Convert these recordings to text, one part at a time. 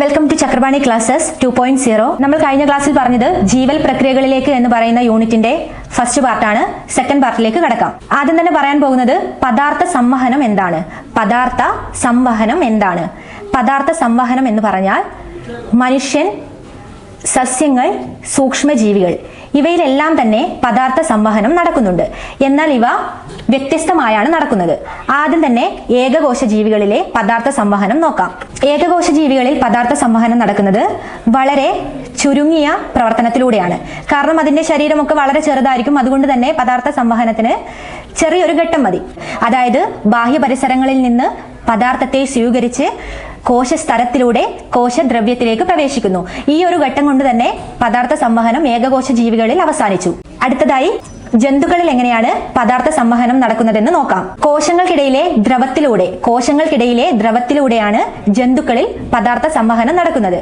Welcome to Chakrapani classes two point zero നമ്മൾ കഴിഞ്ഞ ക്ലാസ്സിൽ പറഞ്ഞത് ജീവൽ പ്രക്രിയകളിലേക്ക് എന്ന് പറയുന്ന യൂണിറ്റിന്റെ ഫസ്റ്റ് പാർട്ടാണ് സെക്കൻഡ് പാർട്ടിലേക്ക് കടക്കാം. ആദ്യം തന്നെ പറയാൻ പോകുന്നത് പദാർത്ഥ സംവഹനം എന്താണ്? പദാർത്ഥ സംവഹനം എന്താണ്? പദാർത്ഥ സംവഹനം എന്ന് പറഞ്ഞാൽ മനുഷ്യൻ സസ്യങ്ങൾ സൂക്ഷ്മജീവികൾ ഇവയിലെല്ലാം തന്നെ പദാർത്ഥ സംവഹനം നടക്കുന്നുണ്ട്. എന്നാൽ ഇവ വ്യത്യസ്തമായാണ് നടക്കുന്നത്. ആദ്യം തന്നെ ഏകകോശ ജീവികളിലെ പദാർത്ഥ സംവഹനം നോക്കാം. ഏകകോശ ജീവികളിൽ പദാർത്ഥ സംവഹനം നടക്കുന്നത് വളരെ ചുരുങ്ങിയ പ്രവർത്തനത്തിലൂടെയാണ്. കാരണം അതിന്റെ ശരീരമൊക്കെ വളരെ ചെറുതായിരിക്കും. അതുകൊണ്ട് തന്നെ പദാർത്ഥ സംവഹനത്തിന് ചെറിയൊരു ഘട്ടം മതി. അതായത് ബാഹ്യ പരിസരങ്ങളിൽ നിന്ന് പദാർത്ഥത്തെ സ്വീകരിച്ച് കോശസ്തരത്തിലൂടെ കോശദ്രവ്യത്തിലേക്ക് പ്രവേശിക്കുന്നു. ഈ ഒരു ഘട്ടം കൊണ്ട് തന്നെ പദാർത്ഥ സംവഹനം ഏകകോശ ജീവികളിൽ അവസാനിച്ചു. അടുത്തതായി ജന്തുക്കളിൽ എങ്ങനെയാണ് പദാർത്ഥ സംവഹനം നടക്കുന്നതെന്ന് നോക്കാം. കോശങ്ങൾക്കിടയിലെ ദ്രവത്തിലൂടെ കോശങ്ങൾക്കിടയിലെ ദ്രവത്തിലൂടെയാണ് ജന്തുക്കളിൽ പദാർത്ഥ സംവഹനം നടക്കുന്നത്.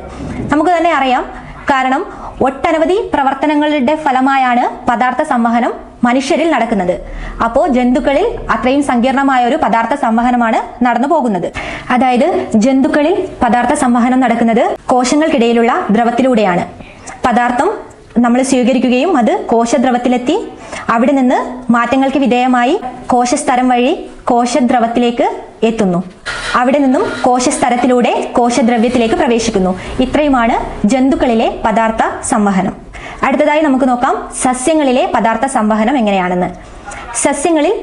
നമുക്ക് തന്നെ അറിയാം. കാരണം ഒട്ടനവധി പ്രവർത്തനങ്ങളുടെ ഫലമായാണ് പദാർത്ഥ സംവഹനം മനുഷ്യരിൽ നടക്കുന്നത്. അപ്പോൾ ജന്തുക്കളിൽ അത്രയും സങ്കീർണമായ ഒരു പദാർത്ഥ സംവഹനമാണ് നടന്നു പോകുന്നത്. അതായത് ജന്തുക്കളിൽ പദാർത്ഥ സംവഹനം നടക്കുന്നത് കോശങ്ങൾക്കിടയിലുള്ള ദ്രവത്തിലൂടെയാണ്. പദാർത്ഥം നമ്മൾ സ്വീകരിക്കുകയും അത് കോശദ്രവത്തിലെത്തി അവിടെ നിന്ന് മാറ്റങ്ങൾക്ക് വിധേയമായി കോശസ്തരം വഴി കോശദ്രവത്തിലേക്ക് എത്തുന്നു. അവിടെ നിന്നും കോശസ്തരത്തിലൂടെ കോശദ്രവ്യത്തിലേക്ക് പ്രവേശിക്കുന്നു. ഇത്രയുമാണ് ജന്തുക്കളിലെ പദാർത്ഥ സംവഹനം. അടുത്തതായി നമുക്ക് നോക്കാം സസ്യങ്ങളിലെ പദാർത്ഥ സംവഹനം എങ്ങനെയാണെന്ന്. സസ്യങ്ങളിൽ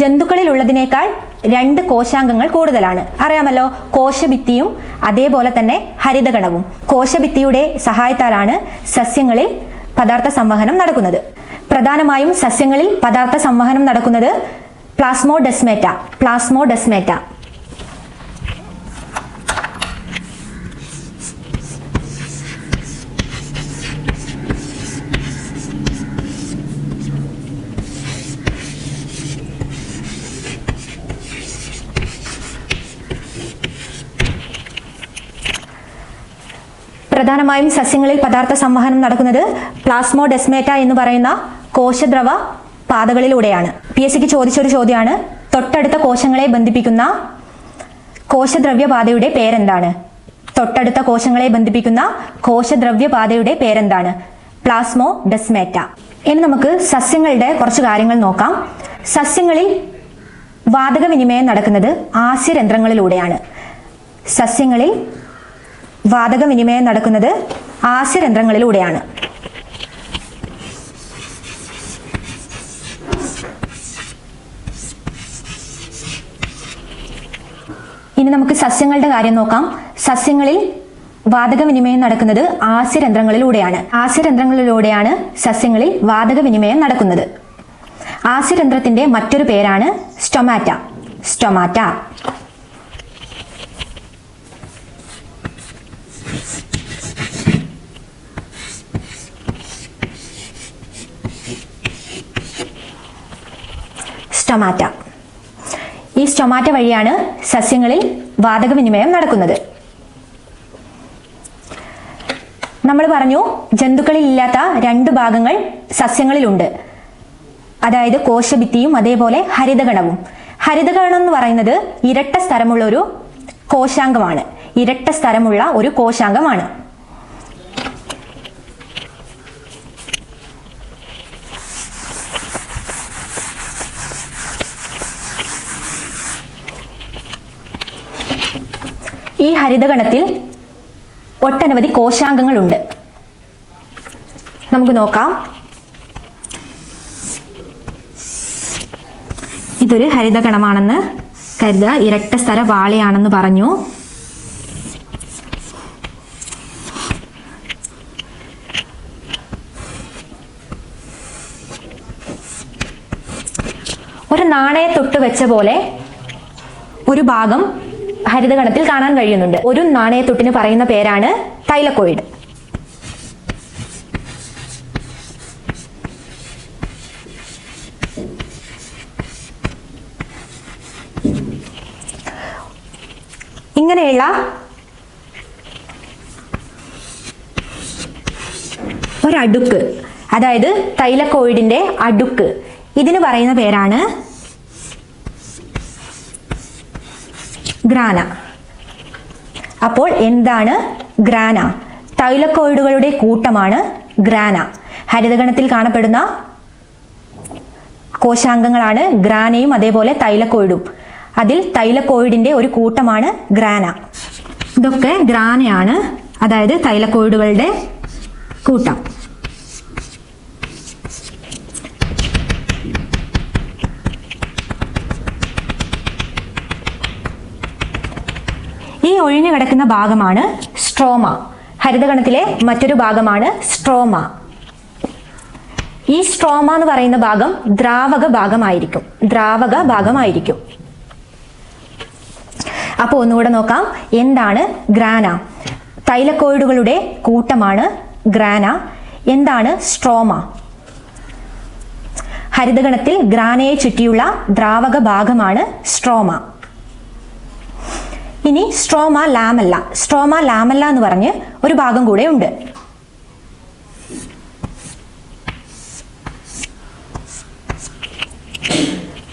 ജന്തുക്കളിൽ ഉള്ളതിനേക്കാൾ രണ്ട് കോശാംഗങ്ങൾ കൂടുതലാണ്. അറിയാമല്ലോ കോശഭിത്തിയും അതേപോലെ തന്നെ ഹരിതഗണവും. കോശഭിത്തിയുടെ സഹായത്താലാണ് സസ്യങ്ങളിൽ പദാർത്ഥ സംവഹനം നടക്കുന്നത്. പ്രധാനമായും സസ്യങ്ങളിൽ പദാർത്ഥ സംവഹനം നടക്കുന്നത് പ്ലാസ്മോഡെസ്മേറ്റ പ്ലാസ്മോഡെസ്മേറ്റ. പ്രധാനമായും സസ്യങ്ങളിൽ പദാർത്ഥ സംവഹനം നടക്കുന്നത് പ്ലാസ്മോഡെസ്മേറ്റ എന്ന് പറയുന്ന കോശദ്രവ പാതകളിലൂടെയാണ്. പി എസ് സിക്ക് ചോദിച്ചൊരു ചോദ്യമാണ് തൊട്ടടുത്ത കോശങ്ങളെ ബന്ധിപ്പിക്കുന്ന കോശദ്രവ്യ പാതയുടെ പേരെന്താണ്? തൊട്ടടുത്ത കോശങ്ങളെ ബന്ധിപ്പിക്കുന്ന കോശദ്രവ്യ പാതയുടെ പേരെന്താണ്? പ്ലാസ്മോ ഡെസ്മേറ്റ ഇനി നമുക്ക് സസ്യങ്ങളുടെ കുറച്ച് കാര്യങ്ങൾ നോക്കാം. സസ്യങ്ങളിൽ വാതകവിനിമയം നടക്കുന്നത് ആസ്യരന്ധ്രങ്ങളിലൂടെയാണ്. സസ്യങ്ങളിൽ വാതക വിനിമയം നടക്കുന്നത് ആസ്യരന്ധ്രങ്ങളിലൂടെയാണ്. ഇനി നമുക്ക് സസ്യങ്ങളുടെ കാര്യം നോക്കാം. സസ്യങ്ങളിൽ വാതകവിനിമയം നടക്കുന്നത് ആസ്യരന്ധ്രങ്ങളിലൂടെയാണ്. ആസ്യരന്ധ്രങ്ങളിലൂടെയാണ് സസ്യങ്ങളിൽ വാതകവിനിമയം നടക്കുന്നത്. ആസ്യരന്ധ്രത്തിന്റെ മറ്റൊരു പേരാണ് സ്റ്റൊമാറ്റ. സ്റ്റൊമാറ്റ. സ്റ്റൊമാറ്റ. ഈ സ്റ്റൊമാറ്റ വഴിയാണ് സസ്യങ്ങളിൽ വാതകവിനിമയം നടക്കുന്നത്. നമ്മൾ പറഞ്ഞു ജന്തുക്കളിൽ ഇല്ലാത്ത രണ്ട് ഭാഗങ്ങൾ സസ്യങ്ങളിലുണ്ട്. അതായത് കോശഭിത്തിയും അതേപോലെ ഹരിതഗണവും. ഹരിതഗണം എന്ന് പറയുന്നത് ഇരട്ട സ്ഥലമുള്ള ഒരു കോശാംഗമാണ്. ഇരട്ട സ്ഥലമുള്ള ഒരു കോശാംഗമാണ്. ഈ ഹരിതഗണത്തിൽ ഒട്ടനവധി കോശാംഗങ്ങളുണ്ട്. നമുക്ക് നോക്കാം. ഇതൊരു ഹരിതഗണമാണെന്ന് കരുതുക. ഇരട്ട സ്ഥല വാളയാണെന്ന് പറഞ്ഞു. ഒരു നാണയത്തൊട്ട് വെച്ച പോലെ ഒരു ഭാഗം ഹരിതഗണത്തിൽ കാണാൻ കഴിയുന്നുണ്ട്. ഒരു നാണയത്തൊട്ടിന് പറയുന്ന പേരാണ് തൈലക്കോയിഡ്. ഇങ്ങനെയുള്ള ഒരടുക്ക് അതായത് തൈലക്കോയിഡിന്റെ അടുക്ക് ഇതിന് പറയുന്ന പേരാണ് ഗ്രാന. അപ്പോൾ എന്താണ് ഗ്രാന? തൈലക്കോയിഡുകളുടെ കൂട്ടമാണ് ഗ്രാന. ഹരിതഗണത്തിൽ കാണപ്പെടുന്ന കോശാംഗങ്ങളാണ് ഗ്രാനയും അതേപോലെ തൈലക്കോയിഡും. അതിൽ തൈലക്കോയിഡിന്റെ ഒരു കൂട്ടമാണ് ഗ്രാന. ഇതൊക്കെ ഗ്രാനയാണ്. അതായത് തൈലക്കോയിഡുകളുടെ കൂട്ടം ഈ ഒഴിഞ്ഞു കിടക്കുന്ന ഭാഗമാണ് സ്ട്രോമ. ഹരിതഗണത്തിലെ മറ്റൊരു ഭാഗമാണ് സ്ട്രോമ. ഈ സ്ട്രോമ എന്ന് പറയുന്ന ഭാഗം ദ്രാവക ഭാഗമായിരിക്കും. ദ്രാവക ഭാഗമായിരിക്കും. അപ്പോൾ ഒന്നുകൂടെ നോക്കാം. എന്താണ് ഗ്രാന? തൈലക്കോയിഡുകളുടെ കൂട്ടമാണ് ഗ്രാന. എന്താണ് സ്ട്രോമ? ഹരിതഗണത്തിൽ ഗ്രാനയെ ചുറ്റിയുള്ള ദ്രാവക ഭാഗമാണ് സ്ട്രോമ. ഇനി സ്ട്രോമ ലാമല്ല സ്ട്രോമ ലാമല്ല എന്ന് പറഞ്ഞ് ഒരു ഭാഗം കൂടെ ഉണ്ട്.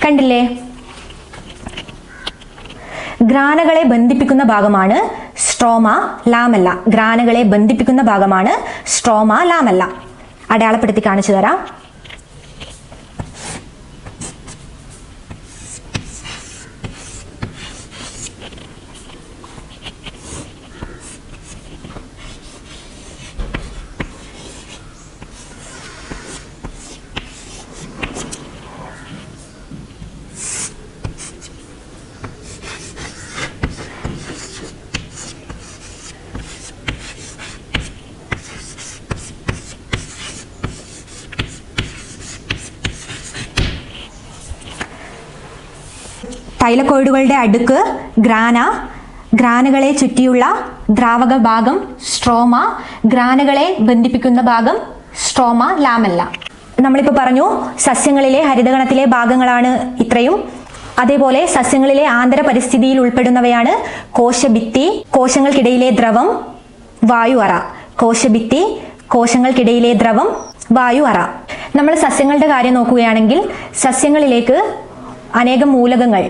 കണ്ടില്ലേ? ഗ്രാനകളെ ബന്ധിപ്പിക്കുന്ന ഭാഗമാണ് സ്ട്രോമ ലാമല്ല ഗ്രാനകളെ ബന്ധിപ്പിക്കുന്ന ഭാഗമാണ് സ്ട്രോമ ലാമല്ല അടയാളപ്പെടുത്തി കാണിച്ചു തരാം. തൈലക്കോയിഡുകളുടെ അടുക്ക് ഗ്രാന ഗ്രാനുകളെ ചുറ്റിയുള്ള ദ്രാവക ഭാഗം സ്ട്രോമ ഗ്രാനുകളെ ബന്ധിപ്പിക്കുന്ന ഭാഗം സ്ട്രോമ ലാമല്ല. നമ്മളിപ്പോൾ പറഞ്ഞു സസ്യങ്ങളിലെ ഹരിതഗണത്തിലെ ഭാഗങ്ങളാണ് ഇത്രയും. അതേപോലെ സസ്യങ്ങളിലെ ആന്തര പരിസ്ഥിതിയിൽ ഉൾപ്പെടുന്നവയാണ് കോശഭിത്തി കോശങ്ങൾക്കിടയിലെ ദ്രവം വായു അറ. കോശഭിത്തി കോശങ്ങൾക്കിടയിലെ ദ്രവം വായു അറ. നമ്മൾ സസ്യങ്ങളുടെ കാര്യം നോക്കുകയാണെങ്കിൽ സസ്യങ്ങളിലേക്ക് അനേകം മൂലകങ്ങൾ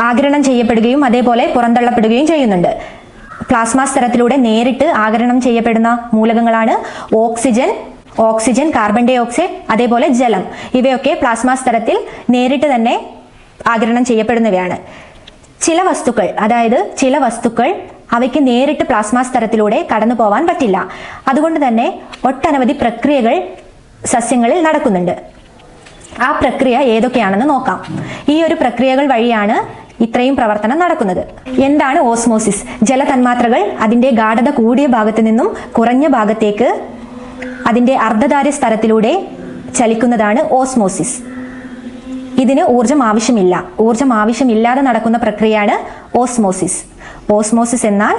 ആഗിരണം ചെയ്യപ്പെടുകയും അതേപോലെ പുറന്തള്ളപ്പെടുകയും ചെയ്യുന്നുണ്ട്. പ്ലാസ്മ സ്തരത്തിലൂടെ നേരിട്ട് ആഗിരണം ചെയ്യപ്പെടുന്ന മൂലകങ്ങളാണ് oxygen oxygen carbon dioxide അതേപോലെ ജലം. ഇവയൊക്കെ പ്ലാസ്മ സ്തരത്തിൽ നേരിട്ട് തന്നെ ആഗിരണം ചെയ്യപ്പെടുന്നവയാണ്. ചില വസ്തുക്കൾ അതായത് ചില വസ്തുക്കൾ അവയ്ക്ക് നേരിട്ട് പ്ലാസ്മ സ്തരത്തിലൂടെ കടന്നു പോവാൻ പറ്റില്ല. അതുകൊണ്ട് തന്നെ ഒട്ടനവധി പ്രക്രിയകൾ സസ്യങ്ങളിൽ നടക്കുന്നുണ്ട്. ആ പ്രക്രിയ ഏതൊക്കെയാണെന്ന് നോക്കാം. ഈ ഒരു പ്രക്രിയകൾ വഴിയാണ് ഇത്രയും പ്രവർത്തനം നടക്കുന്നത്. എന്താണ് ഓസ്മോസിസ്? ജലതന്മാത്രകൾ അതിന്റെ ഗാഠത കൂടിയ ഭാഗത്ത് നിന്നും കുറഞ്ഞ ഭാഗത്തേക്ക് അതിന്റെ അർദ്ധധാര സ്ഥലത്തിലൂടെ ചലിക്കുന്നതാണ് ഓസ്മോസിസ്. ഇതിന് ഊർജം ആവശ്യമില്ല. ഊർജം ആവശ്യമില്ലാതെ നടക്കുന്ന പ്രക്രിയയാണ് ഓസ്മോസിസ്. ഓസ്മോസിസ് എന്നാൽ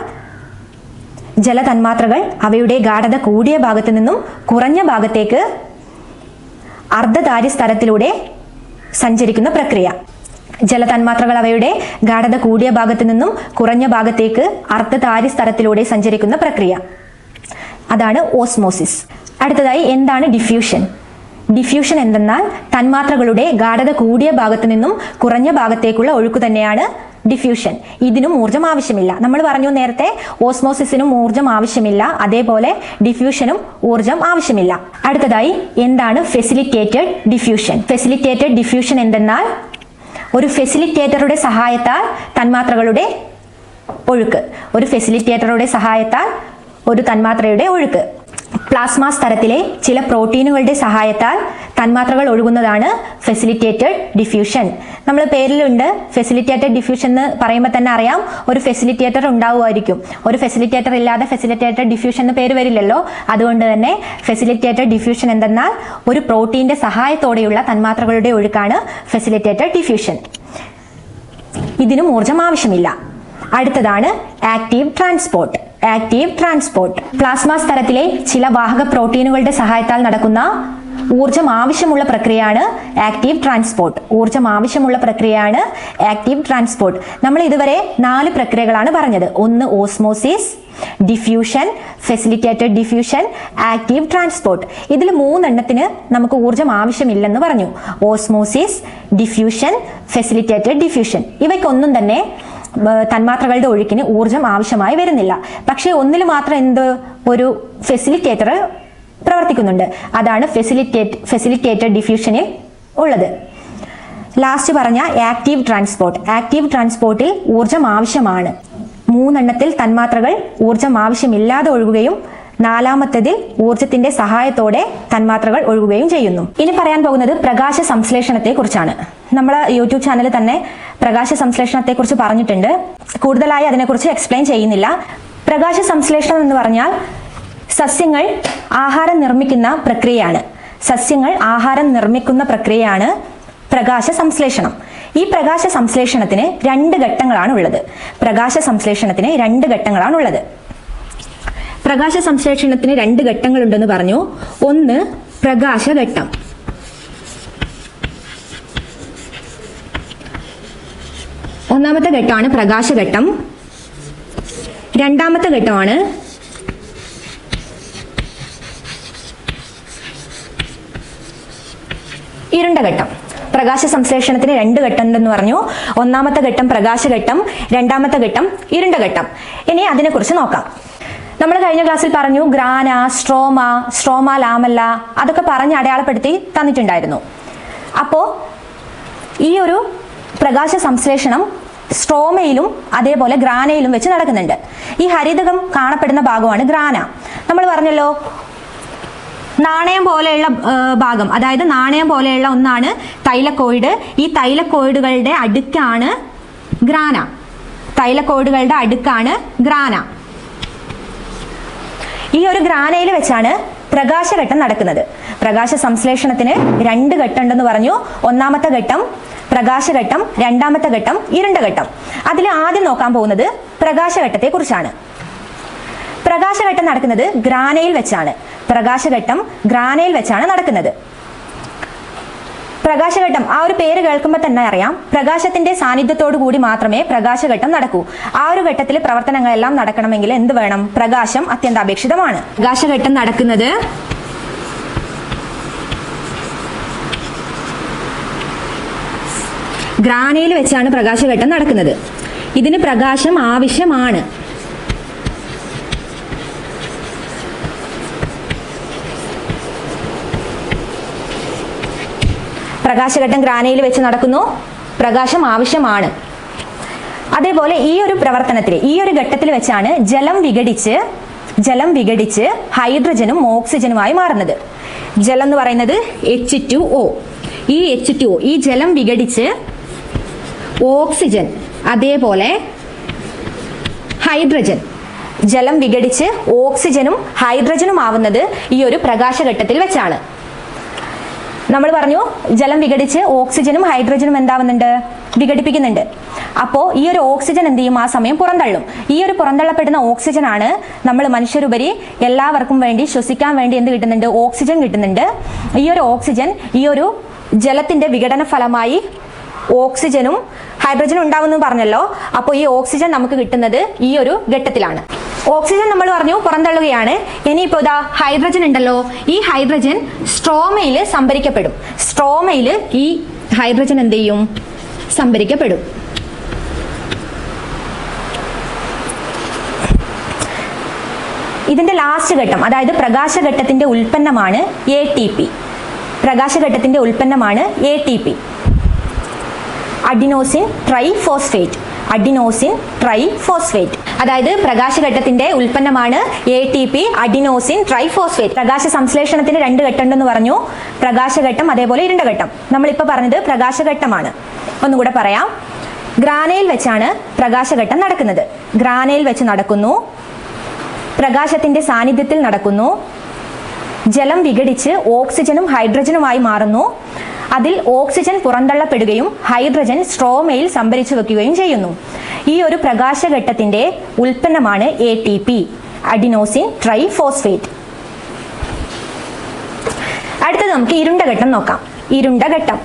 ജലതന്മാത്രകൾ അവയുടെ ഗാഠത കൂടിയ ഭാഗത്ത് നിന്നും കുറഞ്ഞ ഭാഗത്തേക്ക് അർദ്ധധാര്യ സ്ഥലത്തിലൂടെ സഞ്ചരിക്കുന്ന പ്രക്രിയ. ജലതന്മാത്രകൾ അവയുടെ ഗാഠത കൂടിയ ഭാഗത്ത് നിന്നും കുറഞ്ഞ ഭാഗത്തേക്ക് അർദ്ധധാര്യ സ്ഥലത്തിലൂടെ സഞ്ചരിക്കുന്ന പ്രക്രിയ. അതാണ് ഓസ്മോസിസ്. അടുത്തതായി എന്താണ് ഡിഫ്യൂഷൻ? ഡിഫ്യൂഷൻ എന്തെന്നാൽ തന്മാത്രകളുടെ ഗാഠത കൂടിയ ഭാഗത്ത് നിന്നും കുറഞ്ഞ ഭാഗത്തേക്കുള്ള ഒഴുക്ക് തന്നെയാണ് ഡിഫ്യൂഷൻ. ഇതിനും ഊർജം ആവശ്യമില്ല. നമ്മൾ പറഞ്ഞു നേരത്തെ ഓസ്മോസിസിനും ഊർജം ആവശ്യമില്ല. അതേപോലെ ഡിഫ്യൂഷനും ഊർജം ആവശ്യമില്ല. അടുത്തതായി എന്താണ് ഫെസിലിറ്റേറ്റഡ് ഡിഫ്യൂഷൻ? ഫെസിലിറ്റേറ്റഡ് ഡിഫ്യൂഷൻ എന്തെന്നാൽ ഒരു ഫെസിലിറ്റേറ്ററുടെ സഹായത്താൽ തന്മാത്രകളുടെ ഒഴുക്ക്. ഒരു ഫെസിലിറ്റേറ്ററുടെ സഹായത്താൽ ഒരു തന്മാത്രയുടെ ഒഴുക്ക്. പ്ലാസ്മ സ്തരത്തിലെ ചില പ്രോട്ടീനുകളുടെ സഹായത്താൽ തന്മാത്രകൾ ഒഴുകുന്നതാണ് ഫെസിലിറ്റേറ്റഡ് ഡിഫ്യൂഷൻ. നമ്മൾ പേരിലുണ്ട് ഫെസിലിറ്റേറ്റഡ് ഡിഫ്യൂഷൻ എന്ന് പറയുമ്പോൾ തന്നെ അറിയാം. ഒരു ഫെസിലിറ്റേറ്റർ ഉണ്ടാവുമായിരിക്കും. ഒരു ഫെസിലിറ്റേറ്റർ ഇല്ലാതെ ഫെസിലിറ്റേറ്റഡ് ഡിഫ്യൂഷൻ എന്ന് പേര് വരില്ലല്ലോ. അതുകൊണ്ട് തന്നെ ഫെസിലിറ്റേറ്റഡ് ഡിഫ്യൂഷൻ എന്തെന്നാൽ ഒരു പ്രോട്ടീന്റെ സഹായത്തോടെയുള്ള തന്മാത്രകളുടെ ഒഴുക്കാണ് ഫെസിലിറ്റേറ്റഡ് ഡിഫ്യൂഷൻ. ഇതിനും ഊർജം ആവശ്യമില്ല. അടുത്തതാണ് active transport. Active transport. Plasma സ്തരത്തിലെ ചില വാഹക പ്രോട്ടീനുകളുടെ സഹായത്താൽ നടക്കുന്ന ഊർജം ആവശ്യമുള്ള പ്രക്രിയയാണ് ആക്റ്റീവ് ട്രാൻസ്പോർട്ട്. ഊർജം ആവശ്യമുള്ള പ്രക്രിയയാണ് ആക്റ്റീവ് ട്രാൻസ്പോർട്ട്. നമ്മൾ ഇതുവരെ നാല് പ്രക്രിയകളാണ് പറഞ്ഞത്. ഒന്ന് osmosis diffusion facilitated diffusion active transport. ഇതിൽ മൂന്നെണ്ണത്തിന് നമുക്ക് ഊർജം ആവശ്യമില്ലെന്ന് പറഞ്ഞു. Osmosis diffusion facilitated diffusion. ഇവയ്ക്കൊന്നും തന്നെ തന്മാത്രകളുടെ ഒഴുക്കിന് ഊർജം ആവശ്യമായി വരുന്നില്ല. പക്ഷേ ഒന്നിൽ മാത്രം എന്ത് ഒരു ഫെസിലിറ്റേറ്റർ പ്രവർത്തിക്കുന്നുണ്ട്. അതാണ് ഫെസിലിറ്റേറ്റ് ഫെസിലിറ്റേറ്റഡ് ഡിഫ്യൂഷനിൽ ഉള്ളത്. ലാസ്റ്റ് പറഞ്ഞ ആക്റ്റീവ് ട്രാൻസ്പോർട്ട് ആക്റ്റീവ് ട്രാൻസ്പോർട്ടിൽ ഊർജം ആവശ്യമാണ്. മൂന്നെണ്ണത്തിൽ തന്മാത്രകൾ ഊർജം ആവശ്യമില്ലാതെ ഒഴുകുകയും നാലാമത്തതിൽ ഊർജത്തിന്റെ സഹായത്തോടെ തന്മാത്രകൾ ഒഴുകുകയും ചെയ്യുന്നു. ഇനി പറയാൻ പോകുന്നത് പ്രകാശ സംശ്ലേഷണത്തെ കുറിച്ചാണ്. നമ്മൾ യൂട്യൂബ് ചാനലിൽ തന്നെ പ്രകാശ സംശ്ലേഷണത്തെ കുറിച്ച് പറഞ്ഞിട്ടുണ്ട്. കൂടുതലായി അതിനെക്കുറിച്ച് എക്സ്പ്ലെയിൻ ചെയ്യുന്നില്ല. പ്രകാശ സംശ്ലേഷണം എന്ന് പറഞ്ഞാൽ സസ്യങ്ങൾ ആഹാരം നിർമ്മിക്കുന്ന പ്രക്രിയയാണ്. സസ്യങ്ങൾ ആഹാരം നിർമ്മിക്കുന്ന പ്രക്രിയയാണ് പ്രകാശ സംശ്ലേഷണം. ഈ പ്രകാശ സംശ്ലേഷണത്തിന് രണ്ട് ഘട്ടങ്ങളാണ് ഉള്ളത് പ്രകാശ സംശ്ലേഷണത്തിന് രണ്ട് ഘട്ടങ്ങളാണ് ഉള്ളത് പ്രകാശ സംശ്ലേഷണത്തിന് രണ്ട് ഘട്ടങ്ങളുണ്ടെന്ന് പറഞ്ഞു. ഒന്ന് പ്രകാശഘട്ടം. ഒന്നാമത്തെ ഘട്ടമാണ് പ്രകാശഘട്ടം. രണ്ടാമത്തെ ഘട്ടമാണ് ഇരുണ്ട ഘട്ടം. പ്രകാശ സംശ്ലേഷണത്തിന് രണ്ട് ഘട്ടം ഉണ്ടെന്ന് പറഞ്ഞു. ഒന്നാമത്തെ ഘട്ടം പ്രകാശഘട്ടം രണ്ടാമത്തെ ഘട്ടം ഇരുണ്ട ഘട്ടം. ഇനി അതിനെക്കുറിച്ച് നോക്കാം. നമ്മൾ കഴിഞ്ഞ ക്ലാസ്സിൽ പറഞ്ഞു ഗ്രാന സ്ട്രോമ സ്ട്രോമ ലാമല്ല അതൊക്കെ പറഞ്ഞ് അടയാളപ്പെടുത്തി തന്നിട്ടുണ്ടായിരുന്നു. അപ്പോ ഈ ഒരു പ്രകാശ സംശ്ലേഷണം സ്ട്രോമയിലും അതേപോലെ ഗ്രാനയിലും വെച്ച് നടക്കുന്നുണ്ട്. ഈ ഹരിതകം കാണപ്പെടുന്ന ഭാഗമാണ് ഗ്രാന. നമ്മൾ പറഞ്ഞല്ലോ നാണയം പോലെയുള്ള ഭാഗം അതായത് നാണയം പോലെയുള്ള ഒന്നാണ് തൈലക്കോയിഡ്. ഈ തൈലക്കോയിഡുകളുടെ അടുക്കാണ് ഗ്രാന. തൈലക്കോയിഡുകളുടെ അടുക്കാണ് ഗ്രാന. ഈ ഒരു ഗ്രാനയിൽ വെച്ചാണ് പ്രകാശഘട്ടം നടക്കുന്നത്. പ്രകാശ സംശ്ലേഷണത്തിന് രണ്ട് ഘട്ടം ഉണ്ടെന്ന് പറഞ്ഞു. ഒന്നാമത്തെ ഘട്ടം പ്രകാശഘട്ടം രണ്ടാമത്തെ ഘട്ടം ഇരുണ്ട ഘട്ടം. അതിൽ ആദ്യം നോക്കാൻ പോകുന്നത് പ്രകാശഘട്ടത്തെ കുറിച്ചാണ്. പ്രകാശഘട്ടം നടക്കുന്നത് ഗ്രാനയിൽ വെച്ചാണ്. പ്രകാശഘട്ടം ഗ്രാനയിൽ വെച്ചാണ് നടക്കുന്നത്. പ്രകാശഘട്ടം. ആ ഒരു പേര് കേൾക്കുമ്പോൾ തന്നെ അറിയാം. പ്രകാശത്തിന്റെ സാന്നിധ്യത്തോടു കൂടി മാത്രമേ പ്രകാശഘട്ടം നടക്കൂ. ആ ഒരു ഘട്ടത്തിലെ പ്രവർത്തനങ്ങളെല്ലാം നടക്കണമെങ്കിൽ എന്ത് വേണം? പ്രകാശം അത്യന്താപേക്ഷിതമാണ്. പ്രകാശഘട്ടം നടക്കുന്നത് ഗ്രാനയിൽ വെച്ചാണ് പ്രകാശഘട്ടം നടക്കുന്നത്. ഇതിന് പ്രകാശം ആവശ്യമാണ്. പ്രകാശഘട്ടം ഗ്രാനയിൽ വെച്ച് നടക്കുന്നു. പ്രകാശം ആവശ്യമാണ്. അതേപോലെ ഈ ഒരു പ്രവർത്തനത്തിൽ ഈ ഒരു ഘട്ടത്തിൽ വെച്ചാണ് ജലം വിഘടിച്ച് ജലം വിഘടിച്ച് ഹൈഡ്രജനും ഓക്സിജനുമായി മാറുന്നത്. ജലം എന്ന് പറയുന്നത് എച്ച് ടു ഒ ഈ എച്ച് ടു ഒ ഈ ജലം വിഘടിച്ച് ഓക്സിജൻ അതേപോലെ ഹൈഡ്രജൻ. ജലം വിഘടിച്ച് ഓക്സിജനും ഹൈഡ്രജനും ആവുന്നത് ഈ ഒരു പ്രകാശഘട്ടത്തിൽ വെച്ചാണ്. നമ്മൾ പറഞ്ഞു ജലം വിഘടിച്ച് ഓക്സിജനും ഹൈഡ്രജനും എന്താവുന്നുണ്ട്? വിഘടിപ്പിക്കുന്നുണ്ട്. അപ്പോൾ ഈ ഒരു ഓക്സിജൻ എന്ത് ചെയ്യും? ആ സമയം പുറന്തള്ളും. ഈ ഒരു പുറന്തള്ളപ്പെടുന്ന ഓക്സിജൻ ആണ് നമ്മൾ മനുഷ്യരുപരി എല്ലാവർക്കും വേണ്ടി ശ്വസിക്കാൻ വേണ്ടി എന്ത് കിട്ടുന്നുണ്ട്? ഓക്സിജൻ കിട്ടുന്നുണ്ട്. ഈ ഒരു ഓക്സിജൻ ഈ ഒരു ജലത്തിന്റെ വിഘടന ഫലമായി ഓക്സിജനും ഹൈഡ്രജനും ഉണ്ടാവുമെന്ന് പറഞ്ഞല്ലോ. അപ്പോൾ ഈ ഓക്സിജൻ നമുക്ക് കിട്ടുന്നത് ഈ ഒരു ഘട്ടത്തിലാണ്. ഓക്സിജൻ നമ്മൾ പറഞ്ഞു പുറന്തള്ളുകയാണ്. ഇനിയിപ്പോൾ ഇതാ ഹൈഡ്രജൻ ഉണ്ടല്ലോ. ഈ ഹൈഡ്രജൻ സ്ട്രോമയിൽ സംഭരിക്കപ്പെടും. സ്ട്രോമയിൽ ഈ ഹൈഡ്രജൻ എന്ത് ചെയ്യും? സംഭരിക്കപ്പെടും. ഇതിന്റെ ലാസ്റ്റ് ഘട്ടം അതായത് പ്രകാശഘട്ടത്തിന്റെ ഉൽപ്പന്നമാണ് എ ടി പി പ്രകാശഘട്ടത്തിന്റെ ഉൽപ്പന്നമാണ് A T P adenosine triphosphate. Adenosine triphosphate. അതായത് പ്രകാശഘട്ടത്തിന്റെ ഉൽപ്പന്നമാണ് A T P adenosine triphosphate. പ്രകാശ സംശ്ലേഷണത്തിന് രണ്ട് ഘട്ടം ഉണ്ടെന്ന് പറഞ്ഞു പ്രകാശഘട്ടം അതേപോലെ ഇരുണ്ട ഘട്ടം. നമ്മളിപ്പോൾ പറഞ്ഞത് പ്രകാശഘട്ടമാണ് ഒന്നുകൂടെ പറയാം. ഗ്രാനയിൽ വെച്ചാണ് പ്രകാശഘട്ടം നടക്കുന്നത്. ഗ്രാനയിൽ വെച്ച് നടക്കുന്നു. പ്രകാശത്തിന്റെ സാന്നിധ്യത്തിൽ നടക്കുന്നു. ജലം വിഘടിച്ച് ഓക്സിജനും ഹൈഡ്രജനുമായി മാറുന്നു. അതിൽ ഓക്സിജൻ പുറന്തള്ളപ്പെടുകയും ഹൈഡ്രജൻ സ്ട്രോമയിൽ സംഭരിച്ചു വെക്കുകയും ചെയ്യുന്നു. ഈ ഒരു പ്രകാശഘട്ടത്തിന്റെ ഉൽപ്പന്നമാണ് A T P adenosine triphosphate അടുത്തത് നമുക്ക് ഇരുണ്ട ഘട്ടം നോക്കാം. ഇരുണ്ട ഘട്ടം.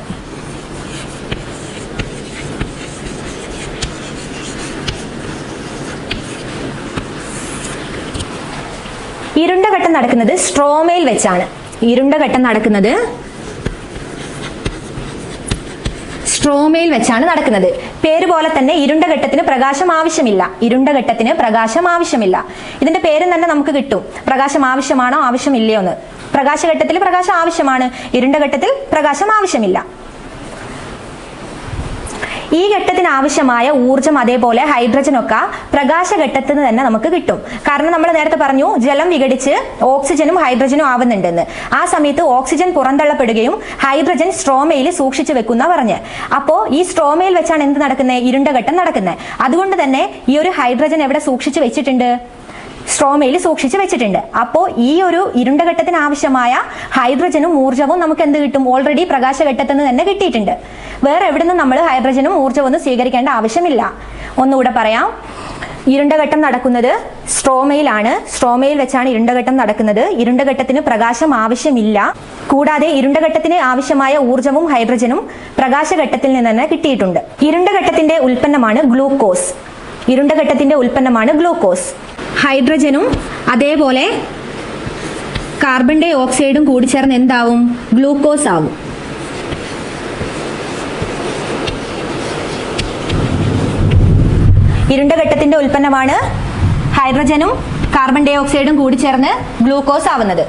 ഇരുണ്ട ഘട്ടം നടക്കുന്നത് സ്ട്രോമയിൽ വെച്ചാണ്. ഇരുണ്ട ഘട്ടം നടക്കുന്നത് സ്ട്രോമയിൽ വെച്ചാണ് നടക്കുന്നത്. പേര് പോലെ തന്നെ ഇരുണ്ട ഘട്ടത്തിന് പ്രകാശം ആവശ്യമില്ല. ഇരുണ്ട ഘട്ടത്തിന് പ്രകാശം ആവശ്യമില്ല. ഇതിന്റെ പേര് തന്നെ നമുക്ക് കിട്ടും. പ്രകാശം ആവശ്യമാണോ ആവശ്യമില്ലയോ എന്ന് പ്രകാശഘട്ടത്തിൽ പ്രകാശം ആവശ്യമാണ്. ഇരുണ്ട ഘട്ടത്തിൽ പ്രകാശം ആവശ്യമില്ല. ഈ ഘട്ടത്തിന് ആവശ്യമായ ഊർജം അതേപോലെ ഹൈഡ്രജൻ ഒക്കെ പ്രകാശഘട്ടത്തിൽ നിന്ന് തന്നെ നമുക്ക് കിട്ടും. കാരണം നമ്മൾ നേരത്തെ പറഞ്ഞു ജലം വിഘടിച്ച് ഓക്സിജനും ഹൈഡ്രജനും ആവുന്നുണ്ടെന്ന്. ആ സമയത്ത് ഓക്സിജൻ പുറന്തള്ളപ്പെടുകയും ഹൈഡ്രജൻ സ്ട്രോമയിൽ സൂക്ഷിച്ചു വെക്കുന്ന പറഞ്ഞ്. അപ്പോൾ ഈ സ്ട്രോമയിൽ വെച്ചാണ് എന്ത് നടക്കുന്നത് ഇരുണ്ട ഘട്ടം നടക്കുന്നത് അതുകൊണ്ട് തന്നെ ഈ ഒരു ഹൈഡ്രജൻ എവിടെ സൂക്ഷിച്ചു വെച്ചിട്ടുണ്ട്? സ്ട്രോമയിൽ സൂക്ഷിച്ച് വെച്ചിട്ടുണ്ട്. അപ്പോൾ ഈ ഒരു ഇരുണ്ട ഘട്ടത്തിന് ആവശ്യമായ ഹൈഡ്രജനും ഊർജവും നമുക്ക് എന്ത് കിട്ടും? ഓൾറെഡി പ്രകാശഘട്ടത്തിൽ നിന്ന് തന്നെ കിട്ടിയിട്ടുണ്ട്. വേറെ എവിടെ നിന്നും നമ്മൾ ഹൈഡ്രജനും ഊർജവും ഒന്നും സ്വീകരിക്കേണ്ട ആവശ്യമില്ല. ഒന്നുകൂടെ പറയാം. ഇരുണ്ട ഘട്ടം നടക്കുന്നത് സ്ട്രോമയിലാണ് സ്ട്രോമയിൽ വെച്ചാണ് ഇരുണ്ട ഘട്ടം നടക്കുന്നത്. ഇരുണ്ട ഘട്ടത്തിന് പ്രകാശം ആവശ്യമില്ല. കൂടാതെ ഇരുണ്ട ഘട്ടത്തിന് ആവശ്യമായ ഊർജവും ഹൈഡ്രജനും പ്രകാശഘട്ടത്തിൽ നിന്ന് തന്നെ കിട്ടിയിട്ടുണ്ട്. ഇരുണ്ട ഘട്ടത്തിന്റെ ഉൽപ്പന്നമാണ് ഗ്ലൂക്കോസ്. ഇരുണ്ട ഘട്ടത്തിന്റെ ഉൽപ്പന്നമാണ് ഗ്ലൂക്കോസ്. ഹൈഡ്രജനും അതേപോലെ കാർബൺ ഡൈ ഓക്സൈഡും കൂടി ചേർന്ന് എന്താവും? ഗ്ലൂക്കോസ് ആവും. ഇരുണ്ട ഘട്ടത്തിന്റെ ഉൽപ്പന്നമാണ് ഹൈഡ്രജനും കാർബൺ ഡൈ ഓക്സൈഡും കൂടി ചേർന്ന് ഗ്ലൂക്കോസ് ആവുന്നത്.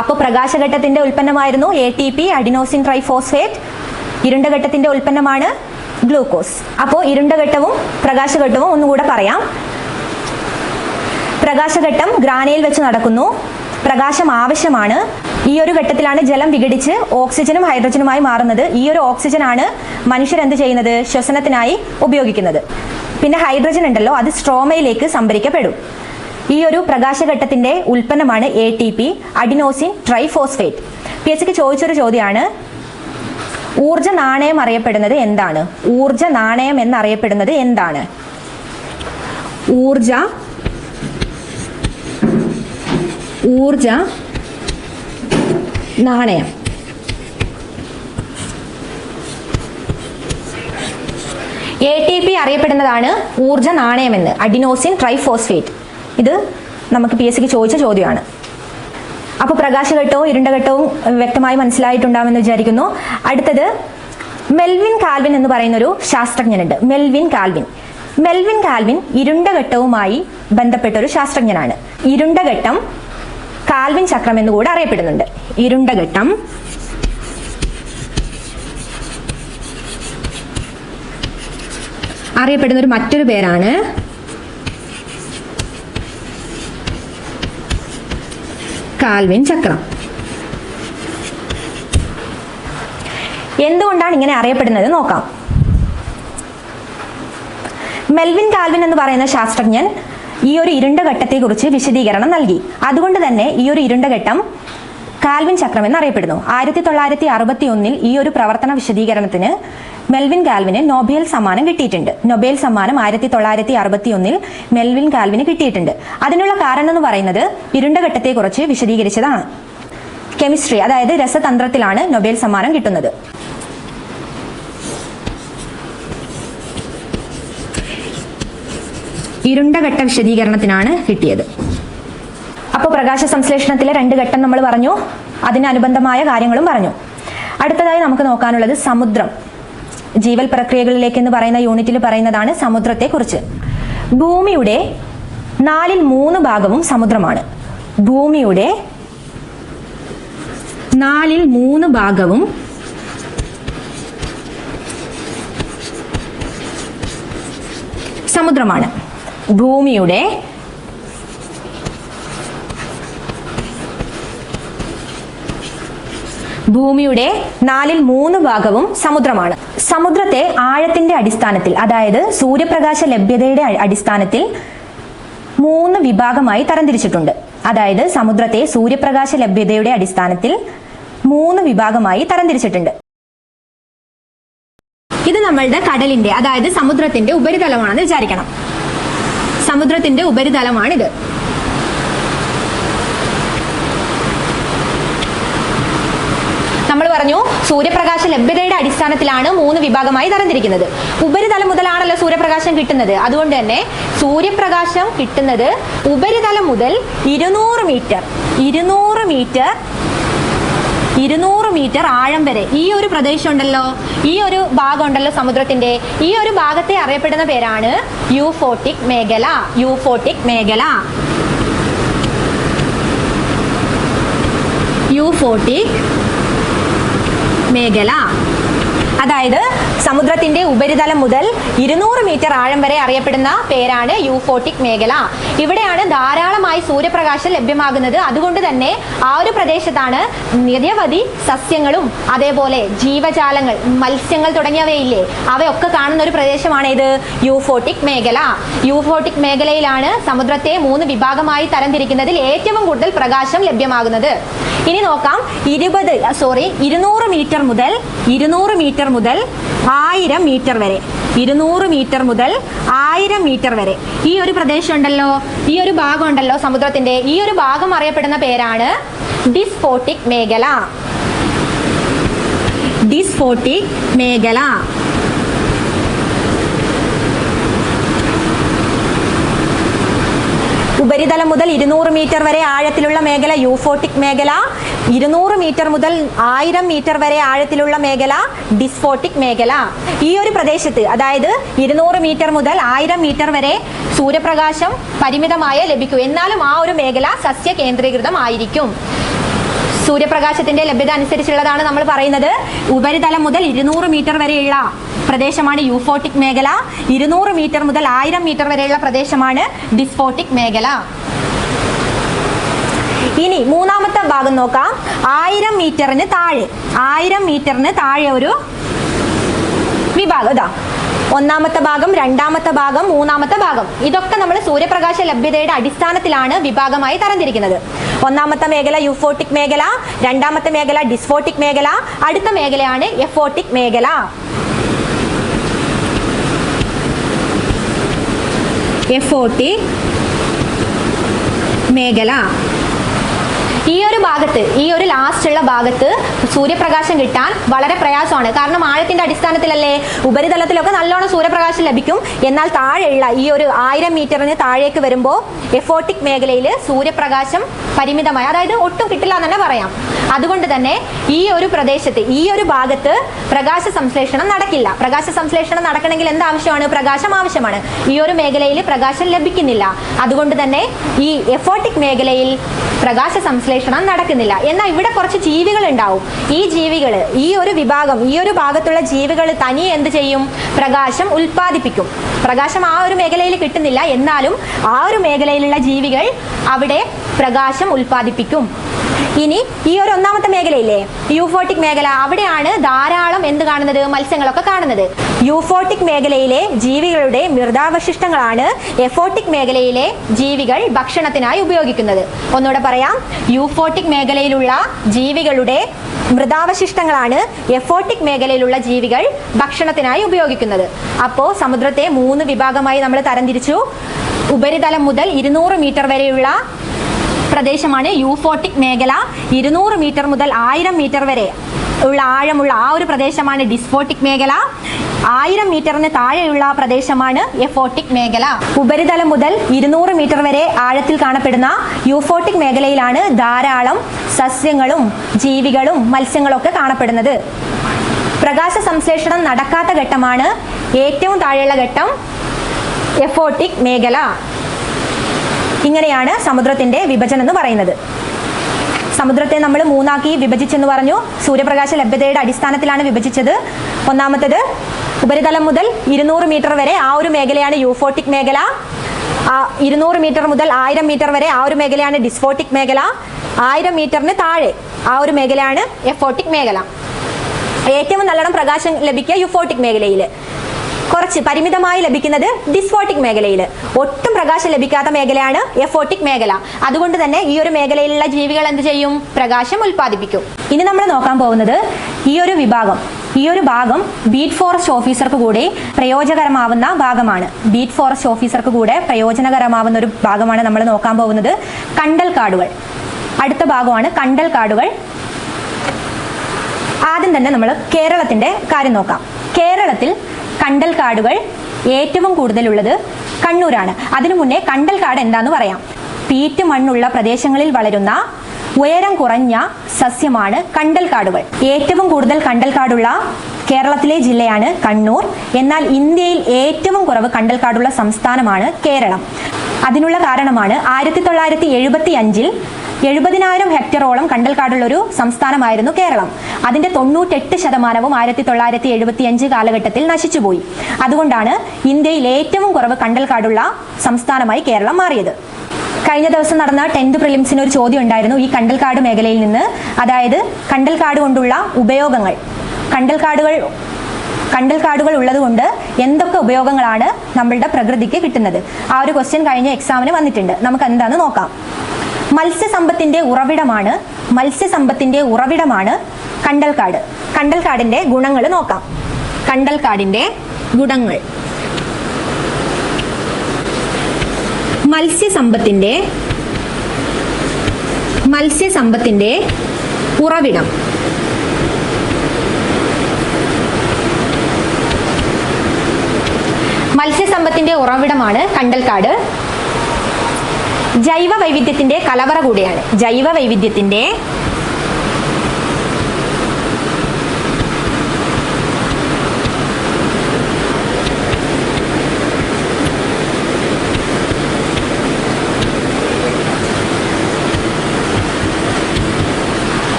അപ്പോൾ പ്രകാശഘട്ടത്തിന്റെ ഉൽപ്പന്നമായിരുന്നു A T P adenosine triphosphate ഇരുണ്ട ഘട്ടത്തിന്റെ ഉൽപ്പന്നമാണ് ഗ്ലൂക്കോസ് അപ്പോൾ ഇരുണ്ട ഘട്ടവും പ്രകാശഘട്ടവും ഒന്നുകൂടെ പറയാം. പ്രകാശഘട്ടം ഗ്രാനയിൽ വെച്ച് നടക്കുന്നു. പ്രകാശം ആവശ്യമാണ്. ഈ ഒരു ഘട്ടത്തിലാണ് ജലം വിഘടിച്ച് ഓക്സിജനും ഹൈഡ്രജനുമായി മാറുന്നത്. ഈ ഒരു ഓക്സിജൻ ആണ് മനുഷ്യർ എന്ത് ചെയ്യുന്നത്? ശ്വസനത്തിനായി ഉപയോഗിക്കുന്നത്. പിന്നെ ഹൈഡ്രജൻ ഉണ്ടല്ലോ അത് സ്ട്രോമയിലേക്ക് സംഭരിക്കപ്പെടും. ഈ ഒരു പ്രകാശഘട്ടത്തിന്റെ ഉൽപ്പന്നമാണ് A T P adenosine triphosphate. P സിക്ക് ചോദിച്ചൊരു ചോദ്യമാണ് ഊർജ നാണയം അറിയപ്പെടുന്നത് എന്താണ്? ഊർജ നാണയം എന്നറിയപ്പെടുന്നത് എന്താണ്? ഊർജ ഊർജ നാണയം. എ ടി പി അറിയപ്പെടുന്നതാണ് ഊർജ നാണയമെന്ന് അഡിനോസിൻ ട്രൈഫോസ്ഫേറ്റ്. ഇത് നമുക്ക് പി എസ് സിക്ക് ചോദിച്ച ചോദ്യമാണ്. അപ്പോൾ പ്രകാശഘട്ടവും ഇരുണ്ടഘട്ടവും വ്യക്തമായി മനസ്സിലായിട്ടുണ്ടാവുമെന്ന് വിചാരിക്കുന്നു. അടുത്തത് മെൽവിൻ കാൽവിൻ എന്ന് പറയുന്ന ഒരു ശാസ്ത്രജ്ഞനുണ്ട്. Melvin Calvin. മെൽവിൻ കാൽവിൻ ഇരുണ്ട ഘട്ടവുമായി ബന്ധപ്പെട്ട ഒരു ശാസ്ത്രജ്ഞനാണ്. ഇരുണ്ട ഘട്ടം കാൽവിൻ ചക്രം എന്ന് കൂടെ അറിയപ്പെടുന്നുണ്ട്. ഇരുണ്ട ഘട്ടം അറിയപ്പെടുന്ന ഒരു മറ്റൊരു പേരാണ് കാൽവിൻ ചക്രം. എന്തുകൊണ്ടാണ് ഇങ്ങനെ അറിയപ്പെടുന്നത് നോക്കാം. മെൽവിൻ കാൽവിൻ എന്ന് പറയുന്ന ശാസ്ത്രജ്ഞൻ ഈ ഒരു ഇരുണ്ട ഘട്ടത്തെക്കുറിച്ച് വിശദീകരണം നൽകി. അതുകൊണ്ട് തന്നെ ഈ ഒരു ഇരുണ്ട ഘട്ടം കാൽവിൻ ചക്രം എന്നറിയപ്പെടുന്നു. ആയിരത്തി തൊള്ളായിരത്തി അറുപത്തി ഒന്നിൽ ഈ ഒരു പ്രവർത്തന വിശദീകരണത്തിന് മെൽവിൻ കാൽവിന് നൊബേൽ സമ്മാനം കിട്ടിയിട്ടുണ്ട്. നൊബേൽ സമ്മാനം ആയിരത്തി തൊള്ളായിരത്തി അറുപത്തി ഒന്നിൽ മെൽവിൻ കാൽവിന് കിട്ടിയിട്ടുണ്ട്. അതിനുള്ള കാരണം എന്ന് പറയുന്നത് ഇരുണ്ട ഘട്ടത്തെക്കുറിച്ച് വിശദീകരിച്ചതാണ്. കെമിസ്ട്രി അതായത് രസതന്ത്രത്തിലാണ് നൊബേൽ സമ്മാനം കിട്ടുന്നത്. ഇരുണ്ട ഘട്ട വിശദീകരണത്തിനാണ് കിട്ടിയത്. അപ്പോൾ പ്രകാശ സംശ്ലേഷണത്തിലെ രണ്ട് ഘട്ടം നമ്മൾ പറഞ്ഞു. അതിനനുബന്ധമായ കാര്യങ്ങളും പറഞ്ഞു. അടുത്തതായി നമുക്ക് നോക്കാനുള്ളത് സമുദ്രം. ജീവൽ പ്രക്രിയകളിലേക്ക് എന്ന് പറയുന്ന യൂണിറ്റിൽ പറയുന്നതാണ് സമുദ്രത്തെക്കുറിച്ച്. ഭൂമിയുടെ നാലിൽ മൂന്ന് ഭാഗവും സമുദ്രമാണ്. ഭൂമിയുടെ നാലിൽ മൂന്ന് ഭാഗവും സമുദ്രമാണ്. ഭൂമിയുടെ ഭൂമിയുടെ നാലിൽ മൂന്ന് ഭാഗവും സമുദ്രമാണ്. സമുദ്രത്തെ ആഴത്തിന്റെ അടിസ്ഥാനത്തിൽ അതായത് സൂര്യപ്രകാശ ലഭ്യതയുടെ അടിസ്ഥാനത്തിൽ മൂന്ന് വിഭാഗമായി തരംതിരിച്ചിട്ടുണ്ട്. അതായത് സമുദ്രത്തെ സൂര്യപ്രകാശ ലഭ്യതയുടെ അടിസ്ഥാനത്തിൽ മൂന്ന് വിഭാഗമായി തരംതിരിച്ചിട്ടുണ്ട്. ഇത് നമ്മളുടെ കടലിന്റെ അതായത് സമുദ്രത്തിന്റെ ഉപരിതലമാണെന്ന് വിചാരിക്കണം. സമുദ്രത്തിന്റെ ഉപരിതലമാണിത്. നമ്മൾ പറഞ്ഞു സൂര്യപ്രകാശ ലഭ്യതയുടെ അടിസ്ഥാനത്തിലാണ് മൂന്ന് വിഭാഗമായി തരംതിരിക്കുന്നത്. ഉപരിതലം മുതലാണല്ലോ സൂര്യപ്രകാശം കിട്ടുന്നത്. അതുകൊണ്ട് തന്നെ സൂര്യപ്രകാശം കിട്ടുന്നത് ഉപരിതലം മുതൽ ഇരുന്നൂറ് മീറ്റർ ഇരുന്നൂറ് മീറ്റർ ഇരുന്നൂറ് മീറ്റർ ആഴം വരെ. ഈ ഒരു പ്രദേശം ഉണ്ടല്ലോ ഈ ഒരു ഭാഗം ഉണ്ടല്ലോ സമുദ്രത്തിന്റെ. ഈ ഒരു ഭാഗത്തെ അറിയപ്പെടുന്ന പേരാണ് യൂഫോട്ടിക് മേഖല. യൂഫോട്ടിക് മേഖല. യൂഫോട്ടിക് മേഖല. അതായത് സമുദ്രത്തിന്റെ ഉപരിതലം മുതൽ ഇരുന്നൂറ് മീറ്റർ ആഴം വരെ അറിയപ്പെടുന്ന പേരാണ് യൂഫോട്ടിക് മേഖല. ഇവിടെയാണ് ധാരാളമായി സൂര്യപ്രകാശം ലഭ്യമാകുന്നത്. അതുകൊണ്ട് തന്നെ ആ ഒരു പ്രദേശത്താണ് നിരവധി സസ്യങ്ങളും അതേപോലെ ജീവജാലങ്ങൾ മത്സ്യങ്ങൾ തുടങ്ങിയവയില്ലേ അവയൊക്കെ കാണുന്ന ഒരു പ്രദേശമാണ് ഇത് യൂഫോട്ടിക് മേഖല. യൂഫോട്ടിക് മേഖലയിലാണ് സമുദ്രത്തെ മൂന്ന് വിഭാഗമായി തരംതിരിക്കുന്നതിൽ ഏറ്റവും കൂടുതൽ പ്രകാശം ലഭ്യമാകുന്നത്. ഇനി നോക്കാം ഇരുപത് സോറി ഇരുന്നൂറ് മീറ്റർ മുതൽ ഇരുന്നൂറ് മീറ്റർ മുതൽ ആയിരം മീറ്റർ വരെ. ഇരുന്നൂറ് മീറ്റർ മുതൽ ആയിരം മീറ്റർ വരെ. ഈ ഒരു പ്രദേശം ഉണ്ടല്ലോ ഈ ഒരു ഭാഗം ഉണ്ടല്ലോ സമുദ്രത്തിന്റെ. ഈ ഒരു ഭാഗം അറിയപ്പെടുന്ന പേരാണ് ഡിസ്ഫോട്ടിക് മേഖല. ഡിസ്ഫോട്ടിക് മേഖല. ഉപരിതലം മുതൽ ഇരുന്നൂറ് മീറ്റർ വരെ ആഴത്തിലുള്ള മേഖല യൂഫോട്ടിക് മേഖല. ഇരുന്നൂറ് മീറ്റർ മുതൽ ആയിരം മീറ്റർ വരെ ആഴത്തിലുള്ള മേഖല ഡിസ്ഫോട്ടിക് മേഖല. ഈ ഒരു പ്രദേശത്ത് അതായത് ഇരുന്നൂറ് മീറ്റർ മുതൽ ആയിരം മീറ്റർ വരെ സൂര്യപ്രകാശം പരിമിതമായ ലഭിക്കൂ. എന്നാലും ആ ഒരു മേഖല സസ്യ കേന്ദ്രീകൃതമായിരിക്കും സൂര്യപ്രകാശത്തിന്റെ ലഭ്യത അനുസരിച്ചുള്ളതാണ് നമ്മൾ പറയുന്നത്. ഉപരിതലം മുതൽ ഇരുന്നൂറ് മീറ്റർ വരെയുള്ള പ്രദേശമാണ് യൂഫോട്ടിക് മേഖല. ഇരുന്നൂറ് മീറ്റർ മുതൽ ആയിരം മീറ്റർ വരെയുള്ള പ്രദേശമാണ് ഡിസ്ഫോട്ടിക് മേഖല. ഇനി മൂന്നാമത്തെ ഭാഗം നോക്കാം. ആയിരം മീറ്ററിന് താഴെ. ആയിരം മീറ്ററിന് താഴെ ഒരു വിഭാഗം ഇതാ. ഒന്നാമത്തെ ഭാഗം രണ്ടാമത്തെ ഭാഗം മൂന്നാമത്തെ ഭാഗം. ഇതൊക്കെ നമ്മൾ സൂര്യപ്രകാശ ലഭ്യതയുടെ അടിസ്ഥാനത്തിലാണ് വിഭാഗമായി തരംതിരിക്കുന്നത്. ഒന്നാമത്തെ മേഖല യുഫോട്ടിക് മേഖല രണ്ടാമത്തെ മേഖല ഡിസ്ഫോട്ടിക് മേഖല അടുത്ത മേഖലയാണ് എഫോട്ടിക് മേഖല. എഫോട്ടിക് മേഖല. ഈ ഒരു ഭാഗത്ത് ഈ ഒരു ലാസ്റ്റ് ഉള്ള ഭാഗത്ത് സൂര്യപ്രകാശം കിട്ടാൻ വളരെ പ്രയാസമാണ്. കാരണം ആഴത്തിന്റെ അടിസ്ഥാനത്തിലല്ലേ? ഉപരിതലത്തിലൊക്കെ നല്ലോണം സൂര്യപ്രകാശം ലഭിക്കും. എന്നാൽ താഴെയുള്ള ഈ ഒരു ആയിരം മീറ്ററിന് താഴേക്ക് വരുമ്പോൾ എഫോട്ടിക് മേഖലയിൽ സൂര്യപ്രകാശം പരിമിതമായ അതായത് ഒട്ടും കിട്ടില്ല എന്ന് തന്നെ പറയാം. അതുകൊണ്ട് തന്നെ ഈ ഒരു പ്രദേശത്ത് ഈ ഒരു ഭാഗത്ത് പ്രകാശ സംശ്ലേഷണം നടക്കില്ല. പ്രകാശ സംശ്ലേഷണം നടക്കണമെങ്കിൽ എന്ത് ആവശ്യമാണ്? പ്രകാശം ആവശ്യമാണ്. ഈ ഒരു മേഖലയിൽ പ്രകാശം ലഭിക്കുന്നില്ല. അതുകൊണ്ട് തന്നെ ഈ എഫോട്ടിക് മേഖലയിൽ പ്രകാശ സംശ്ലേഷണം നടക്കുന്നില്ല. എന്നാൽ ഇവിടെ കുറച്ച് ജീവികൾ ഉണ്ടാവും. ഈ ജീവികൾ ഈ ഒരു വിഭാഗം ഈ ഒരു ഭാഗത്തുള്ള ജീവികൾ തനിയെ എന്ത് ചെയ്യും? പ്രകാശം ഉൽപ്പാദിപ്പിക്കും. പ്രകാശം ആ ഒരു മേഖലയിൽ കിട്ടുന്നില്ല. എന്നാലും ആ ഒരു മേഖലയിലുള്ള ജീവികൾ അവിടെ പ്രകാശം ഉൽപ്പാദിപ്പിക്കും. ഇനി ഈ ഒരു ഒന്നാമത്തെ മേഖലയില്ലേ? യൂഫോട്ടിക് മേഖല. അവിടെയാണ് ധാരാളം എന്ത് കാണുന്നത്? മത്സ്യങ്ങളൊക്കെ കാണുന്നത്. യൂഫോട്ടിക് മേഖലയിലെ ജീവികളുടെ മൃതാവശിഷ്ടങ്ങളാണ് എഫോട്ടിക് മേഖലയിലെ ജീവികൾ ഭക്ഷണത്തിനായി ഉപയോഗിക്കുന്നത്. ഒന്നുകൂടെ പറയാം. യൂഫോട്ടിക് മേഖലയിലുള്ള ജീവികളുടെ മൃതാവശിഷ്ടങ്ങളാണ് എഫോട്ടിക് മേഖലയിലുള്ള ജീവികൾ ഭക്ഷണത്തിനായി ഉപയോഗിക്കുന്നത്. അപ്പോൾ സമുദ്രത്തെ മൂന്ന് വിഭാഗമായി നമ്മൾ തരംതിരിച്ചു. ഉപരിതലം മുതൽ ഇരുന്നൂറ് മീറ്റർ വരെയുള്ള പ്രദേശമാണ് യൂഫോട്ടിക് മേഖല. ഇരുന്നൂറ് മീറ്റർ മുതൽ ആയിരം മീറ്റർ വരെ ഉള്ള ആഴമുള്ള ആ ഒരു പ്രദേശമാണ് ഡിസ്ഫോട്ടിക് മേഖല. ആയിരം മീറ്ററിന് താഴെയുള്ള പ്രദേശമാണ് എഫോട്ടിക് മേഖല. ഉപരിതലം മുതൽ ഇരുന്നൂറ് മീറ്റർ വരെ ആഴത്തിൽ കാണപ്പെടുന്ന യൂഫോട്ടിക് മേഖലയിലാണ് ധാരാളം സസ്യങ്ങളും ജീവികളും മത്സ്യങ്ങളൊക്കെ കാണപ്പെടുന്നത്. പ്രകാശ സംശ്ലേഷണം നടക്കാത്ത ഘട്ടമാണ് ഏറ്റവും താഴെയുള്ള ഘട്ടം എഫോട്ടിക് മേഖല. ഇങ്ങനെയാണ് സമുദ്രത്തിന്റെ വിഭജനം എന്ന് പറയുന്നത്. സമുദ്രത്തെ നമ്മൾ മൂന്നാക്കി വിഭജിച്ചെന്ന് പറഞ്ഞു. സൂര്യപ്രകാശ ലഭ്യതയുടെ അടിസ്ഥാനത്തിലാണ് വിഭജിച്ചത്. ഒന്നാമത്തത് ഉപരിതലം മുതൽ ഇരുന്നൂറ് മീറ്റർ വരെ ആ ഒരു മേഖലയാണ് യൂഫോട്ടിക് മേഖല. ഇരുന്നൂറ് മീറ്റർ മുതൽ ആയിരം മീറ്റർ വരെ ആ ഒരു മേഖലയാണ് ഡിസ്ഫോട്ടിക് മേഖല. ആയിരം മീറ്ററിന് താഴെ ആ ഒരു മേഖലയാണ് എഫോട്ടിക് മേഖല. ഏറ്റവും നല്ലോണം പ്രകാശം ലഭിക്കുക യുഫോട്ടിക് മേഖലയിൽ കുറച്ച് പരിമിതമായി ലഭിക്കുന്നത് ഡിസ്ഫോട്ടിക് മേഖലയിൽ ഒട്ടും പ്രകാശം ലഭിക്കാത്ത മേഖലയാണ് എഫോട്ടിക് മേഖല. അതുകൊണ്ട് തന്നെ ഈ ഒരു മേഖലയിലുള്ള ജീവികൾ എന്ത് ചെയ്യും? പ്രകാശം ഉൽപ്പാദിപ്പിക്കും. ഇനി നമ്മൾ നോക്കാൻ പോകുന്നത് ഈ ഒരു വിഭാഗം. ഈ ഒരു ഭാഗം ബീറ്റ് ഫോറസ്റ്റ് ഓഫീസർക്ക് കൂടെ പ്രയോജനകരമാവുന്ന ഭാഗമാണ്. ബീറ്റ് ഫോറസ്റ്റ് ഓഫീസർക്ക് കൂടെ പ്രയോജനകരമാവുന്ന ഒരു ഭാഗമാണ് നമ്മൾ നോക്കാൻ പോകുന്നത് കണ്ടൽ കാടുകൾ അടുത്ത ഭാഗമാണ് കണ്ടൽ കാടുകൾ ആദ്യം തന്നെ നമ്മൾ കേരളത്തിന്റെ കാര്യം നോക്കാം. കേരളത്തിൽ കണ്ടൽ കാടുകൾ ഏറ്റവും കൂടുതലുള്ളത് കണ്ണൂരാണ്. അതിനു മുന്നേ കണ്ടൽ കാട് എന്താന്ന് പറയാം. പീറ്റ് മണ്ണുള്ള പ്രദേശങ്ങളിൽ വളരുന്ന ഉയരം കുറഞ്ഞ സസ്യമാണ് കണ്ടൽ കാടുകൾ. ഏറ്റവും കൂടുതൽ കണ്ടൽ കാടുള്ള കേരളത്തിലെ ജില്ലയാണ് കണ്ണൂർ. എന്നാൽ ഇന്ത്യയിൽ ഏറ്റവും കുറവ് കണ്ടൽ കാടുള്ള സംസ്ഥാനമാണ് കേരളം. അതിനുള്ള കാരണമാണ് ആയിരത്തി തൊള്ളായിരത്തി എഴുപത്തി അഞ്ചിൽ എഴുപതിനായിരം ഹെക്ടറോളം കണ്ടൽക്കാടുള്ള ഒരു സംസ്ഥാനമായിരുന്നു കേരളം. അതിന്റെ തൊണ്ണൂറ്റെട്ട് ശതമാനവും ആയിരത്തി തൊള്ളായിരത്തി എഴുപത്തി അഞ്ച് കാലഘട്ടത്തിൽ നശിച്ചുപോയി. അതുകൊണ്ടാണ് ഇന്ത്യയിൽ ഏറ്റവും കുറവ് കണ്ടൽക്കാടുള്ള സംസ്ഥാനമായി കേരളം മാറിയത്. കഴിഞ്ഞ ദിവസം നടന്ന ടെൻത്ത് പ്രിലിംസിന് ഒരു ചോദ്യം ഉണ്ടായിരുന്നു ഈ കണ്ടൽക്കാട് മേഖലയിൽ നിന്ന്. അതായത് കണ്ടൽക്കാട് കൊണ്ടുള്ള ഉപയോഗങ്ങൾ. കണ്ടൽക്കാടുകൾ കണ്ടൽക്കാടുകൾ ഉള്ളതുകൊണ്ട് എന്തൊക്കെ ഉപയോഗങ്ങളാണ് നമ്മളുടെ പ്രകൃതിക്ക് കിട്ടുന്നത്? ആ ഒരു ക്വസ്റ്റ്യൻ കഴിഞ്ഞ എക്സാമിന് വന്നിട്ടുണ്ട്. നമുക്ക് എന്താണെന്ന് നോക്കാം. മത്സ്യസമ്പത്തിന്റെ ഉറവിടമാണ് മത്സ്യസമ്പത്തിന്റെ ഉറവിടമാണ് കണ്ടൽക്കാട്. കണ്ടൽക്കാടിന്റെ ഗുണങ്ങൾ നോക്കാം. കണ്ടൽക്കാടിന്റെ ഗുണങ്ങൾ. മത്സ്യസമ്പത്തിന്റെ മത്സ്യസമ്പത്തിന്റെ ഉറവിടം. മത്സ്യസമ്പത്തിന്റെ ഉറവിടമാണ് കണ്ടൽക്കാട്. ജൈവ വൈവിധ്യത്തിന്റെ കലവറ കൂടിയാണ്. ജൈവ വൈവിധ്യത്തിന്റെ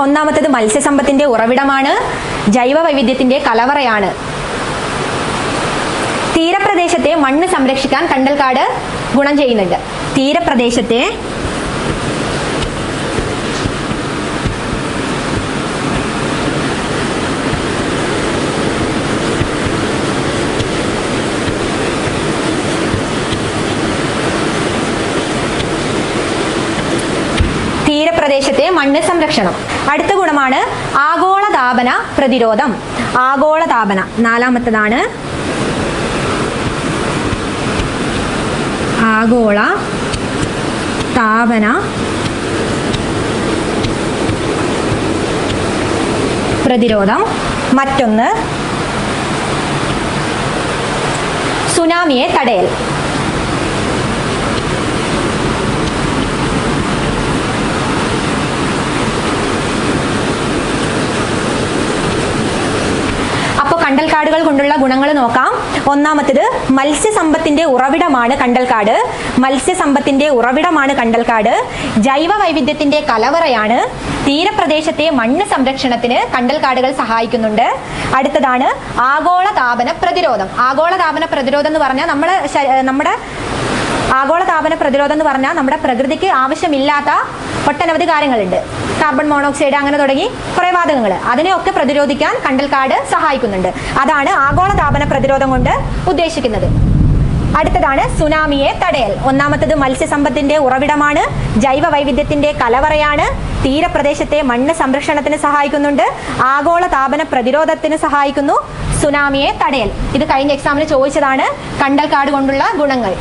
ഒന്നാമത്തത് മത്സ്യസമ്പത്തിന്റെ ഉറവിടമാണ്. ജൈവ വൈവിധ്യത്തിന്റെ കലവറയാണ്. തീരപ്രദേശത്തെ മണ്ണ് സംരക്ഷിക്കാൻ കണ്ടൽക്കാട് ഗുണം ചെയ്യുന്നുണ്ട്. തീരപ്രദേശത്തെ തീരപ്രദേശത്തെ മണ്ണ് സംരക്ഷണം. അടുത്ത ഗുണമാണ് ആഗോളതാപന പ്രതിരോധം. ആഗോളതാപന. നാലാമത്തതാണ് ആഗോള താപന പ്രതിരോധം. മറ്റൊന്ന് സുനാമിയെ തടയൽ അപ്പോൾ കണ്ടൽക്കാടുകൾ കൊണ്ടുള്ള ഗുണങ്ങൾ നോക്കാം. ഒന്നാമത്തത് മത്സ്യസമ്പത്തിന്റെ ഉറവിടമാണ് കണ്ടൽക്കാട്. മത്സ്യസമ്പത്തിന്റെ ഉറവിടമാണ് കണ്ടൽക്കാട്. ജൈവ വൈവിധ്യത്തിന്റെ കലവറയാണ്. തീരപ്രദേശത്തെ മണ്ണ് സംരക്ഷണത്തിന് കണ്ടൽക്കാടുകൾ സഹായിക്കുന്നുണ്ട്. അടുത്തതാണ് ആഗോള താപന പ്രതിരോധം. ആഗോള താപന പ്രതിരോധം എന്ന് പറഞ്ഞാൽ നമ്മൾ നമ്മുടെ ആഗോള താപന പ്രതിരോധം എന്ന് പറഞ്ഞാൽ നമ്മുടെ പ്രകൃതിക്ക് ആവശ്യമില്ലാത്ത ഒട്ടനവധി കാര്യങ്ങളുണ്ട്. കാർബൺ മോണോക്സൈഡ് അങ്ങനെ തുടങ്ങി കുറേ വാതകങ്ങൾ. അതിനെയൊക്കെ പ്രതിരോധിക്കാൻ കണ്ടൽക്കാട് സഹായിക്കുന്നുണ്ട്. അതാണ് ആഗോള താപന പ്രതിരോധം കൊണ്ട് ഉദ്ദേശിക്കുന്നത്. അടുത്തതാണ് സുനാമിയെ തടയൽ. ഒന്നാമത്തത് മത്സ്യസമ്പത്തിന്റെ ഉറവിടമാണ്. ജൈവ വൈവിധ്യത്തിന്റെ കലവറയാണ്. തീരപ്രദേശത്തെ മണ്ണ് സംരക്ഷണത്തിന് സഹായിക്കുന്നുണ്ട്. ആഗോള താപന പ്രതിരോധത്തിന് സഹായിക്കുന്നു സുനാമിയെ തടയൽ. ഇത് കഴിഞ്ഞ എക്സാമിന് ചോദിച്ചതാണ് കണ്ടൽക്കാട് കൊണ്ടുള്ള ഗുണങ്ങൾ.